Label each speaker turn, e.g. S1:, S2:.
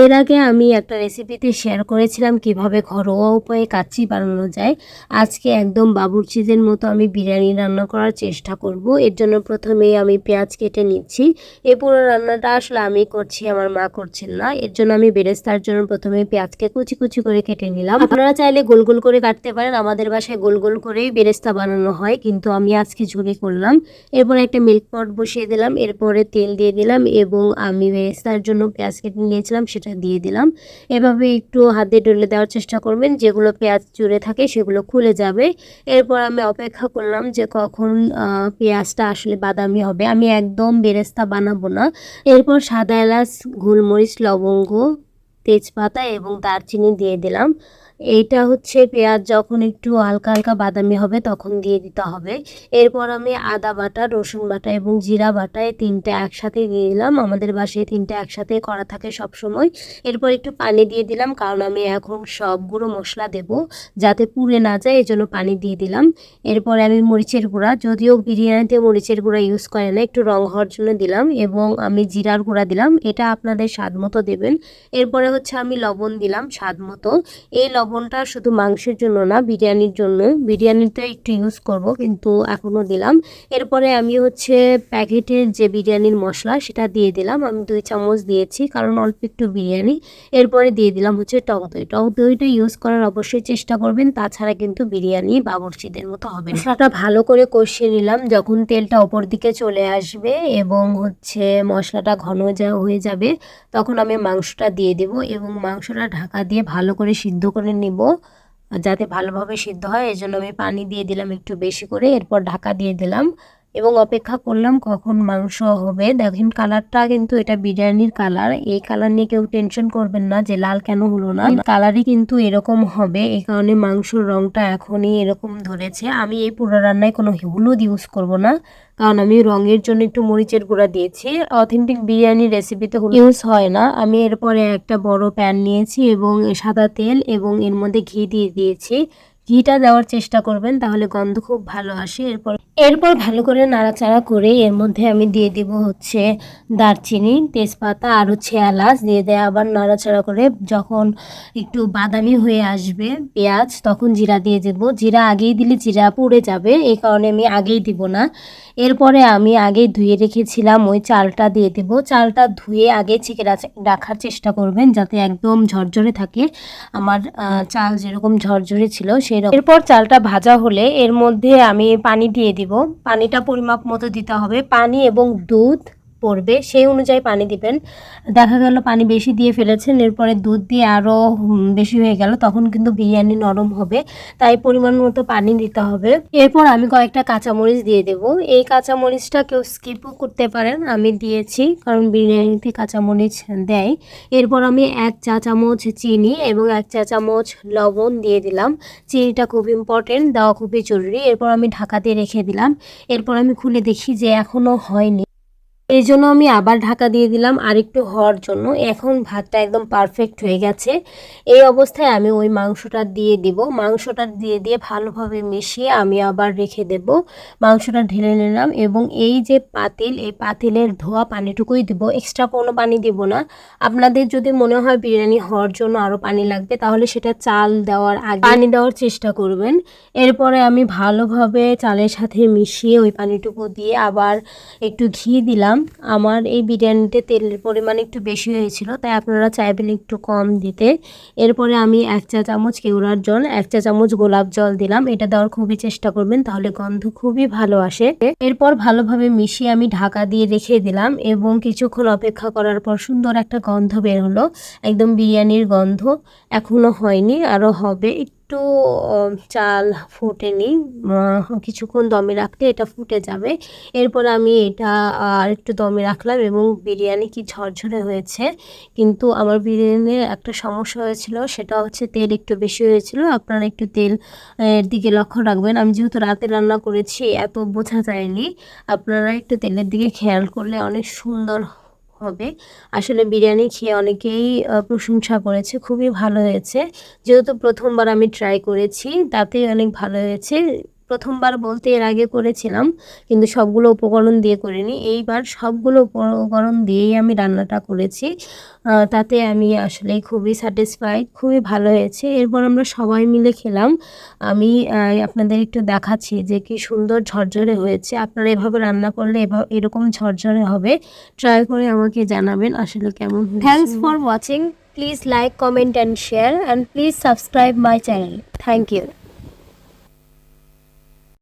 S1: এর আগে আমি একটা রেসিপিতে শেয়ার করেছিলাম কীভাবে ঘরোয়া উপায়ে কাচ্চি বানানো যায়। আজকে একদম বাবুর্চিদের মতো আমি বিরিয়ানি রান্না করার চেষ্টা করব। এর জন্য প্রথমেই আমি পেঁয়াজ কেটে নিচ্ছি। এই পুরো রান্নাটা আসলে আমি করছি, আমার মা করছেন না। এর জন্য আমি বেরেস্তার জন্য প্রথমে পেঁয়াজকে কুচি কুচি করে কেটে নিলাম। আপনারা চাইলে গোল গোল করে কাটতে পারেন। আমাদের বাসায় গোল গোল করেই বেরেস্তা বানানো হয়, কিন্তু আমি আজকে ঝুড়ি করলাম। এরপর একটা মিল্ক পট বসিয়ে দিলাম। এরপরে তেল দিয়ে দিলাম এবং আমি বেরেস্তার জন্য পেঁয়াজ কেটে নিয়েছিলাম, সেটা দিয়ে দিলাম। এভাবে একটু হাত দিয়ে ডলে দেওয়ার চেষ্টা করবেন, যেগুলো পেঁয়াজ জুড়ে থাকে সেগুলো খুলে যাবে। এরপর আমি অপেক্ষা করলাম যে কখন পেঁয়াজটা আসলে বাদামি হবে। আমি একদম বেরেস্তা বানাবো না। এরপর সাদা এলাচ, গোলমরিচ, লবঙ্গ, তেজপাতা এবং দারচিনি দিয়ে দিলাম। এইটা হচ্ছে পেঁয়াজ যখন একটু হালকা হালকা বাদামি হবে তখন দিয়ে দিতে হবে। এরপর আমি আদা বাটা, রসুন বাটা এবং জিরা বাটা এই তিনটে একসাথে দিয়ে দিলাম। আমাদের বাসায় তিনটে একসাথে করা থাকে সব সময় এরপর একটু পানি দিয়ে দিলাম কারণ আমি এখন সব গুঁড়ো মশলা দেব যাতে পুড়ে না যায় এই জন্য পানি দিয়ে দিলাম। এরপরে আমি মরিচের গুঁড়া, যদিও বিরিয়ানিতে মরিচের গুঁড়া ইউজ করে না, একটু রং হওয়ার জন্য দিলাম এবং আমি জিরার গুঁড়া দিলাম। এটা আপনাদের স্বাদ মতো দেবেন। এরপরে হচ্ছে আমি লবণ দিলাম স্বাদ মতো। এই লবণটা শুধু মাংসের জন্য না, বিরিয়ানির জন্য। বিরিয়ানিতে একটু ইউজ করব, কিন্তু এখনও দিলাম। এরপরে আমি হচ্ছে প্যাকেটের যে বিরিয়ানির মশলা, সেটা দিয়ে দিলাম। আমি দুই চামচ দিয়েছি, কারণ অল্প একটু বিরিয়ানি। এরপরে দিয়ে দিলাম হচ্ছে টক দই। টক দইটা ইউজ করার অবশ্যই চেষ্টা করবেন, তাছাড়া কিন্তু বিরিয়ানি বাবরচিদের মতো হবে। মশলাটা ভালো করে কষিয়ে নিলাম, যখন তেলটা ওপর দিকে চলে আসবে এবং হচ্ছে মশলাটা ঘন যা, হয়ে যাবে, তখন আমি মাংসটা দিয়ে দেব এবং মাংসটা ঢাকা দিয়ে ভালো করে সিদ্ধ করে নিব, যাতে ভালোভাবে সিদ্ধ হয়। এজন্য জন্য আমি পানি দিয়ে দিলাম একটু বেশি করে, এরপর ঢাকা দিয়ে দিলাম। এবং অপেক্ষা করলাম কখন মাংস হবে। দেখেন কালারটা কিন্তু এটা বিরিয়ানির কালার। এই কালার নিয়ে কেউ টেনশন করবেন না যে লাল কেন হলো না। কালারই কিন্তু এরকম হবে। এই কারণে মাংসর রংটা এখনই এরকম ধরেছে। আমি এই পুরো রান্নায় কোনো হলুদ ইউজ করব না। কারণ আমি রঙের জন্য একটু মরিচের গুঁড়া দিয়েছি। অথেন্টিক বিরিয়ানির রেসিপিতে ইউজ হয় না। আমি এরপরে একটা বড় প্যান নিয়েছি এবং সাদা তেল এবং এর মধ্যে ঘি দিয়ে দিয়েছি। ঘিটা দেওয়ার চেষ্টা করবেন, তাহলে গন্ধ খুব ভালো আসে। এরপর এরপর ভালো করে নাড়াচাড়া করে এর মধ্যে আমি দিয়ে দিব হচ্ছে দারচিনি, তেজপাতা আর হচ্ছে এলাচ। দিয়ে দেয় আবার নাড়াচাড়া করে যখন একটু বাদামি হয়ে আসবে পেঁয়াজ, তখন জিরা দিয়ে দেব। জিরা আগেই দিলে জিরা পুড়ে যাবে এই কারণে আমি আগেই দিব না। এরপরে আমি আগেই ধুয়ে রেখেছিলাম ওই চালটা দিয়ে দেব। চালটা ধুয়ে আগে ছেঁকে রাখার চেষ্টা করবেন যাতে একদম ঝরঝরে থাকে। আমার চাল যেরকম ঝরঝরে ছিল সেই রকম। এরপর চালটা ভাজা হলে এর মধ্যে আমি পানি দিয়ে দিব। পানিটা পরিমাপ মতো দিতে হবে। পানি এবং দুধ পড়বে, সেই অনুযায়ী পানি দিবেন। দেখা গেল পানি বেশি দিয়ে ফেলেছেন, এরপরে দুধ দিয়ে আরও বেশি হয়ে গেল, তখন কিন্তু বিরিয়ানি নরম হবে, তাই পরিমাণ মতো পানি দিতে হবে। এরপর আমি কয়েকটা কাঁচামরিচ দিয়ে দেব। এই কাঁচামরিচটা কেউ স্কিপও করতে পারেন, আমি দিয়েছি, কারণ বিরিয়ানিতে কাঁচামরিচ দেয়। এরপর আমি এক চা চামচ চিনি এবং এক চা চামচ লবণ দিয়ে দিলাম। চিনিটা খুব ইম্পর্টেন্ট দেওয়া খুবই জরুরি। এরপর আমি ঢাকা দিয়ে রেখে দিলাম। এরপর আমি খুলে দেখি যে এখনও হয়নি। এই জন্য আমি আবার ঢাকা দিয়ে দিলাম আরেকটু হওয়ার জন্য। এখন ভাতটা একদম পারফেক্ট হয়ে গেছে। এই অবস্থায় আমি ওই মাংসটা দিয়ে দিব। মাংসটা দিয়ে দিয়ে ভালোভাবে মিশিয়ে আমি আবার রেখে দেব। মাংসটা ঢেলে নিলাম এবং এই যে পাতিল, এই পাতিলের ধোয়া পানিটুকুই দিব। এক্সট্রা কোনো পানি দিব না। আপনাদের যদি মনে হয় বিরিয়ানি হওয়ার জন্য আরও পানি লাগবে, তাহলে সেটা চাল দেওয়ার আগে পানি দেওয়ার চেষ্টা করবেন। এরপরে আমি ভালোভাবে চালের সাথে মিশিয়ে ওই পানিটুকু দিয়ে আবার একটু ঘি দিলাম। আমার এই বিরিয়ানিতে তেলের পরিমাণ একটু বেশি হয়েছিল, তাই আপনারা চাইবেন একটু কম দিতে। এরপরে আমি এক চা চামচ কেওড়ার জল, এক চা চামচ গোলাপ জল দিলাম। এটা দেওয়ার খুবই চেষ্টা করবেন, তাহলে গন্ধ খুবই ভালো আসে। এরপর ভালোভাবে মিশিয়ে আমি ঢাকা দিয়ে রেখে দিলাম এবং কিছুক্ষণ অপেক্ষা করার পর সুন্দর একটা গন্ধ বের হলো। একদম বিরিয়ানির গন্ধ এখনও হয়নি আরও হবে। একটু চাল ফোটেনি। আহ, কিছুক্ষণ দমে রাখলে এটা ফুটে যাবে। এরপর আমি এটা আর একটু দমে রাখলাম এবং বিরিয়ানি কি ঝরঝরে হয়েছে। কিন্তু আমার বিরিয়ানির একটা সমস্যা হয়েছিল সেটা হচ্ছে তেল একটু বেশি হয়েছিল। আপনারা একটু তেল এর দিকে লক্ষ্য রাখবেন। আমি যেহেতু রাতে রান্না করেছি এত বোঝা যায়নি। আপনারা একটু তেলের দিকে খেয়াল করলে অনেক সুন্দর হবে। আসলে বিরিয়ানি খেয়ে অনেকেই প্রশংসা করেছে, খুবই ভালো হয়েছে। যেহেতু প্রথমবার আমি ট্রাই করেছি, তাতেই অনেক ভালো হয়েছে। প্রথমবার বলতে এর আগে করেছিলাম, কিন্তু সবগুলো উপকরণ দিয়ে করিনি। এইবার সবগুলো উপকরণ দিয়েই আমি রান্নাটা করেছি। তাতে আমি আসলে খুবই স্যাটিসফাইড খুবই ভালো হয়েছে। এরপর আমরা সবাই মিলে খেলাম। আমি আপনাদের একটু দেখাচ্ছি যে কি সুন্দর ঝরঝরে হয়েছে। আপনারা এভাবে রান্না করলে এভাবে, এরকম ঝরঝরে হবে। ট্রাই করে আমাকে জানাবেন আসলে কেমন thanks for watching please like comment and share and please subscribe my channel thank you